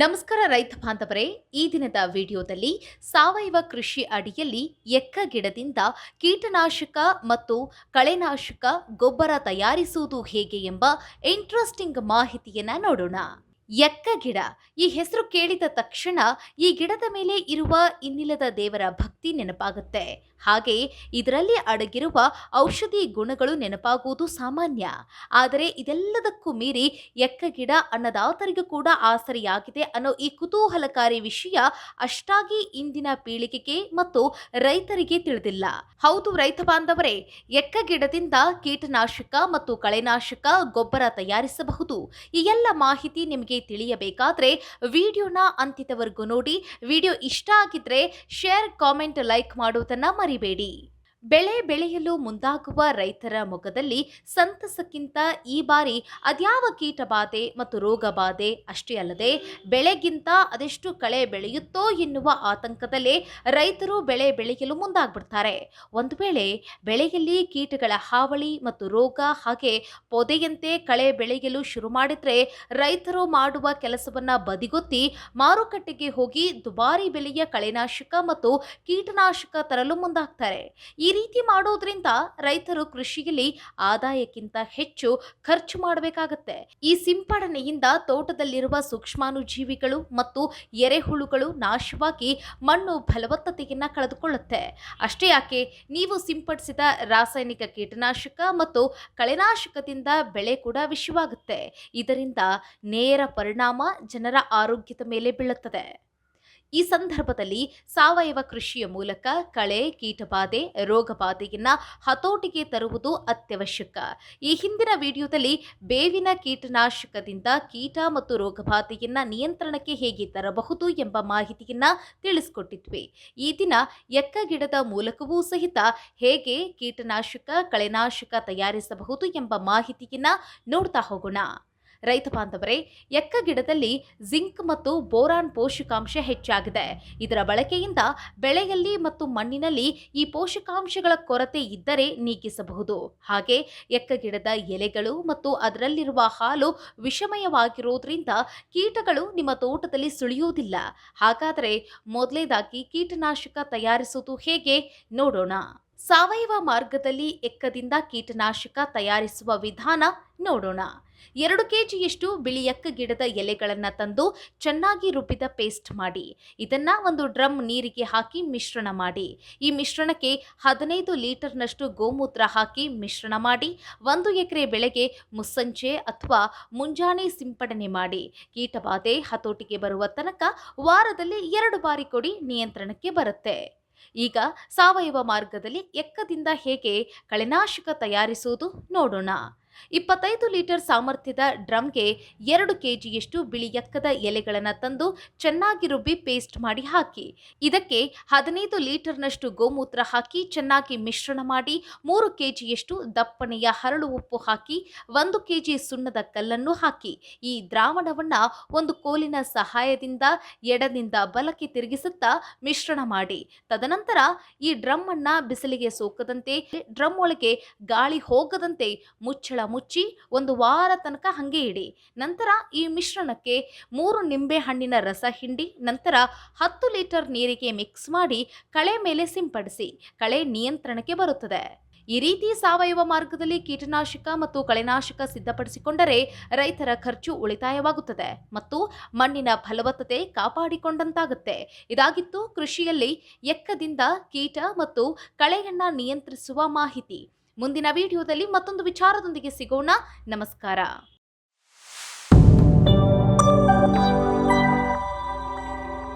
ನಮಸ್ಕಾರ ರೈತ ಬಾಂಧವರೇ, ಈ ದಿನದ ವಿಡಿಯೋದಲ್ಲಿ ಸಾವಯವ ಕೃಷಿ ಅಡಿಯಲ್ಲಿ ಎಕ್ಕ ಗಿಡದಿಂದ ಕೀಟನಾಶಕ ಮತ್ತು ಕಳೆನಾಶಕ ಗೊಬ್ಬರ ತಯಾರಿಸುವುದು ಹೇಗೆ ಎಂಬ ಇಂಟ್ರೆಸ್ಟಿಂಗ್ ಮಾಹಿತಿಯನ್ನು ನೋಡೋಣ. ಎಕ್ಕ ಗಿಡ? ಈ ಹೆಸರು ಕೇಳಿದ ತಕ್ಷಣ ಈ ಗಿಡದ ಮೇಲೆ ಇರುವ ಇನ್ನಿಲ್ಲದ ದೇವರ ಭಕ್ತಿ ನೆನಪಾಗುತ್ತೆ. ಹಾಗೆ ಇದರಲ್ಲಿ ಅಡಗಿರುವ ಔಷಧಿ ಗುಣಗಳು ನೆನಪಾಗುವುದು ಸಾಮಾನ್ಯ. ಆದರೆ ಇದೆಲ್ಲದಕ್ಕೂ ಮೀರಿ ಎಕ್ಕ ಗಿಡ ಅನ್ನದಾತರಿಗೂ ಕೂಡ ಆಸರೆಯಾಗಿದೆ ಅನ್ನೋ ಈ ಕುತೂಹಲಕಾರಿ ವಿಷಯ ಅಷ್ಟಾಗಿ ಇಂದಿನ ಪೀಳಿಗೆಗೆ ಮತ್ತು ರೈತರಿಗೆ ತಿಳಿದಿಲ್ಲ. ಹೌದು ರೈತ ಬಾಂಧವರೇ, ಎಕ್ಕ ಗಿಡದಿಂದ ಕೀಟನಾಶಕ ಮತ್ತು ಕಳೆನಾಶಕ ಗೊಬ್ಬರ ತಯಾರಿಸಬಹುದು. ಈ ಎಲ್ಲ ಮಾಹಿತಿ ನಿಮಗೆ ತಿಳಿಯಬೇಕಾದ್ರೆ ವಿಡಿಯೋನ ಅಂತ್ಯದವರೆಗೂ ನೋಡಿ ವಿಡಿಯೋ ಇಷ್ಟ ಆಗಿದ್ರೆ ಶೇರ್ ಕಾಮೆಂಟ್ ಲೈಕ್ ಮಾಡುವುದನ್ನು ಮರಿಬೇಡಿ. ಬೆಳೆ ಬೆಳೆಯಲು ಮುಂದಾಗುವ ರೈತರ ಮುಖದಲ್ಲಿ ಸಂತಸಕ್ಕಿಂತ ಈ ಬಾರಿ ಅದ್ಯಾವ ಕೀಟಬಾಧೆ ಮತ್ತು ರೋಗ ಬಾಧೆ ಅಷ್ಟೇ ಅಲ್ಲದೆ ಬೆಳೆಗಿಂತ ಅದೆಷ್ಟು ಕಳೆ ಬೆಳೆಯುತ್ತೋ ಎನ್ನುವ ಆತಂಕದಲ್ಲೇ ರೈತರು ಬೆಳೆ ಬೆಳೆಯಲು ಮುಂದಾಗ್ಬಿಡ್ತಾರೆ. ಒಂದು ವೇಳೆ ಬೆಳೆಯಲ್ಲಿ ಕೀಟಗಳ ಹಾವಳಿ ಮತ್ತು ರೋಗ ಹಾಗೆ ಪೊದೆಯಂತೆ ಕಳೆ ಬೆಳೆಯಲು ಶುರು ಮಾಡಿದ್ರೆ ರೈತರು ಮಾಡುವ ಕೆಲಸವನ್ನ ಬದಿಗೊತ್ತಿ ಮಾರುಕಟ್ಟೆಗೆ ಹೋಗಿ ದುಬಾರಿ ಬೆಲೆಯ ಕಳೆನಾಶಕ ಮತ್ತು ಕೀಟನಾಶಕ ತರಲು ಮುಂದಾಗ್ತಾರೆ. ಈ ರೀತಿ ಮಾಡೋದ್ರಿಂದ ರೈತರು ಕೃಷಿಯಲ್ಲಿ ಆದಾಯಕ್ಕಿಂತ ಹೆಚ್ಚು ಖರ್ಚು ಮಾಡಬೇಕಾಗತ್ತೆ. ಈ ಸಿಂಪಡಣೆಯಿಂದ ತೋಟದಲ್ಲಿರುವ ಸೂಕ್ಷ್ಮಾನುಜೀವಿಗಳು ಮತ್ತು ಎರೆಹುಳುಗಳು ನಾಶವಾಗಿ ಮಣ್ಣು ಫಲವತ್ತತೆಯನ್ನ ಕಳೆದುಕೊಳ್ಳುತ್ತೆ. ಅಷ್ಟೇ ಯಾಕೆ, ನೀವು ಸಿಂಪಡಿಸಿದ ರಾಸಾಯನಿಕ ಕೀಟನಾಶಕ ಮತ್ತು ಕಳೆನಾಶಕದಿಂದ ಬೆಳೆ ಕೂಡ ವಿಷವಾಗುತ್ತೆ ಇದರಿಂದ ನೇರ ಪರಿಣಾಮ ಜನರ ಆರೋಗ್ಯದ ಮೇಲೆ ಬೀಳುತ್ತದೆ. ಈ ಸಂದರ್ಭದಲ್ಲಿ ಸಾವಯವ ಕೃಷಿಯ ಮೂಲಕ ಕಳೆ, ಕೀಟಬಾಧೆ, ರೋಗಬಾಧೆಯನ್ನ ಹತೋಟಿಗೆ ತರುವುದು ಅತ್ಯವಶ್ಯಕ. ಈ ಹಿಂದಿನ ವಿಡಿಯೋದಲ್ಲಿ ಬೇವಿನ ಕೀಟನಾಶಕದಿಂದ ಕೀಟ ಮತ್ತು ರೋಗಬಾಧೆಯನ್ನು ನಿಯಂತ್ರಣಕ್ಕೆ ಹೇಗೆ ತರಬಹುದು ಎಂಬ ಮಾಹಿತಿಯನ್ನ ತಿಳಿಸಿಕೊಟ್ಟಿದ್ವಿ. ಈ ದಿನ ಎಕ್ಕ ಗಿಡದ ಮೂಲಕವೂ ಸಹಿತ ಹೇಗೆ ಕೀಟನಾಶಕ, ಕಳೆನಾಶಕ ತಯಾರಿಸಬಹುದು ಎಂಬ ಮಾಹಿತಿಯನ್ನ ನೋಡ್ತಾ ಹೋಗೋಣ. ರೈತ ಬಾಂಧವರೇ ಎಕ್ಕ ಗಿಡದಲ್ಲಿ ಜಿಂಕ್ ಮತ್ತು ಬೋರಾನ್ ಪೋಷಕಾಂಶ ಹೆಚ್ಚಾಗಿದೆ. ಇದರ ಬಳಕೆಯಿಂದ ಬೆಳೆಯಲ್ಲಿ ಮತ್ತು ಮಣ್ಣಿನಲ್ಲಿ ಈ ಪೋಷಕಾಂಶಗಳ ಕೊರತೆ ಇದ್ದರೆ ನೀಗಿಸಬಹುದು. ಹಾಗೆ ಎಕ್ಕ ಗಿಡದ ಎಲೆಗಳು ಮತ್ತು ಅದರಲ್ಲಿರುವ ಹಾಲು ವಿಷಮಯವಾಗಿರುವುದರಿಂದ ಕೀಟಗಳು ನಿಮ್ಮ ತೋಟದಲ್ಲಿ ಸುಳಿಯುವುದಿಲ್ಲ. ಹಾಗಾದರೆ ಮೊದಲೇದಾಗಿ ಕೀಟನಾಶಕ ತಯಾರಿಸುವುದು ಹೇಗೆ? ನೋಡೋಣ. ಸಾವಯವ ಮಾರ್ಗದಲ್ಲಿ ಎಕ್ಕದಿಂದ ಕೀಟನಾಶಕ ತಯಾರಿಸುವ ವಿಧಾನ ನೋಡೋಣ. ಎರಡು ಕೆಜಿಯಷ್ಟು ಬಿಳಿ ಎಕ್ಕ ಗಿಡದ ಎಲೆಗಳನ್ನು ತಂದು ಚೆನ್ನಾಗಿ ರುಬ್ಬಿದ ಪೇಸ್ಟ್ ಮಾಡಿ. ಇದನ್ನು ಒಂದು ಡ್ರಮ್ ನೀರಿಗೆ ಹಾಕಿ ಮಿಶ್ರಣ ಮಾಡಿ. ಈ ಮಿಶ್ರಣಕ್ಕೆ ಹದಿನೈದು ಲೀಟರ್ನಷ್ಟು ಗೋಮೂತ್ರ ಹಾಕಿ ಮಿಶ್ರಣ ಮಾಡಿ, ಒಂದು ಎಕರೆ ಬೆಳೆಗೆ ಮುಸ್ಸಂಜೆ ಅಥವಾ ಮುಂಜಾನೆ ಸಿಂಪಡಣೆ ಮಾಡಿ. ಕೀಟಬಾಧೆ ಹತೋಟಿಗೆ ಬರುವ ತನಕ ವಾರದಲ್ಲಿ ಎರಡು ಬಾರಿ ಕೊಡಿ ನಿಯಂತ್ರಣಕ್ಕೆ ಬರುತ್ತೆ. ಈಗ ಸಾವಯವ ಮಾರ್ಗದಲ್ಲಿ ಎಕ್ಕದಿಂದ ಹೇಗೆ ಕಳೆನಾಶಕ ತಯಾರಿಸುವುದು ನೋಡೋಣ. ಇಪ್ಪತ್ತೈದು ಲೀಟರ್ ಸಾಮರ್ಥ್ಯದ ಡ್ರಮ್ಗೆ ಎರಡು ಕೆಜಿಯಷ್ಟು ಬಿಳಿ ಎಕ್ಕದ ಎಲೆಗಳನ್ನು ತಂದು ಚೆನ್ನಾಗಿ ರುಬ್ಬಿ ಪೇಸ್ಟ್ ಮಾಡಿ ಹಾಕಿ. ಇದಕ್ಕೆ ಹದಿನೈದು ಲೀಟರ್ನಷ್ಟು ಗೋಮೂತ್ರ ಹಾಕಿ ಚೆನ್ನಾಗಿ ಮಿಶ್ರಣ ಮಾಡಿ ಮೂರು ಕೆಜಿಯಷ್ಟು ದಪ್ಪನೆಯ ಹರಳು ಉಪ್ಪು ಹಾಕಿ ಒಂದು ಕೆಜಿ ಸುಣ್ಣದ ಕಲ್ಲನ್ನು ಹಾಕಿ. ಈ ದ್ರಾವಣವನ್ನ ಒಂದು ಕೋಲಿನ ಸಹಾಯದಿಂದ ಎಡದಿಂದ ಬಲಕ್ಕೆ ತಿರುಗಿಸುತ್ತಾ ಮಿಶ್ರಣ ಮಾಡಿ. ತದನಂತರ ಈ ಡ್ರಮ್ ಅನ್ನ ಬಿಸಿಲಿಗೆ ಸೋಕದಂತೆ ಡ್ರಮ್ ಒಳಗೆ ಗಾಳಿ ಹೋಗದಂತೆ ಮುಚ್ಚಳ ಮುಚ್ಚಿ ಒಂದು ವಾರ ತನಕ ಹಾಗೆ ಇಡಿ. ನಂತರ ಈ ಮಿಶ್ರಣಕ್ಕೆ ಮೂರು ನಿಂಬೆ ಹಣ್ಣಿನ ರಸ ಹಿಂಡಿ, ನಂತರ ಹತ್ತು ಲೀಟರ್ ನೀರಿಗೆ ಮಿಕ್ಸ್ ಮಾಡಿ ಕಳೆ ಮೇಲೆ ಸಿಂಪಡಿಸಿ, ಕಳೆ ನಿಯಂತ್ರಣಕ್ಕೆ ಬರುತ್ತದೆ. ಈ ರೀತಿ ಸಾವಯವ ಮಾರ್ಗದಲ್ಲಿ ಕೀಟನಾಶಕ ಮತ್ತು ಕಳೆನಾಶಕ ಸಿದ್ಧಪಡಿಸಿಕೊಂಡರೆ ರೈತರ ಖರ್ಚು ಉಳಿತಾಯವಾಗುತ್ತದೆ ಮತ್ತು ಮಣ್ಣಿನ ಫಲವತ್ತತೆ ಕಾಪಾಡಿಕೊಂಡಂತಾಗುತ್ತೆ. ಇದಾಗಿತ್ತು ಕೃಷಿಯಲ್ಲಿ ಎಕ್ಕದಿಂದ ಕೀಟ ಮತ್ತು ಕಳೆಯನ್ನ ನಿಯಂತ್ರಿಸುವ ಮಾಹಿತಿ. ಮುಂದಿನ ವಿಡಿಯೋದಲ್ಲಿ ಮತ್ತೊಂದು ವಿಚಾರದೊಂದಿಗೆ ಸಿಗೋಣ. ನಮಸ್ಕಾರ.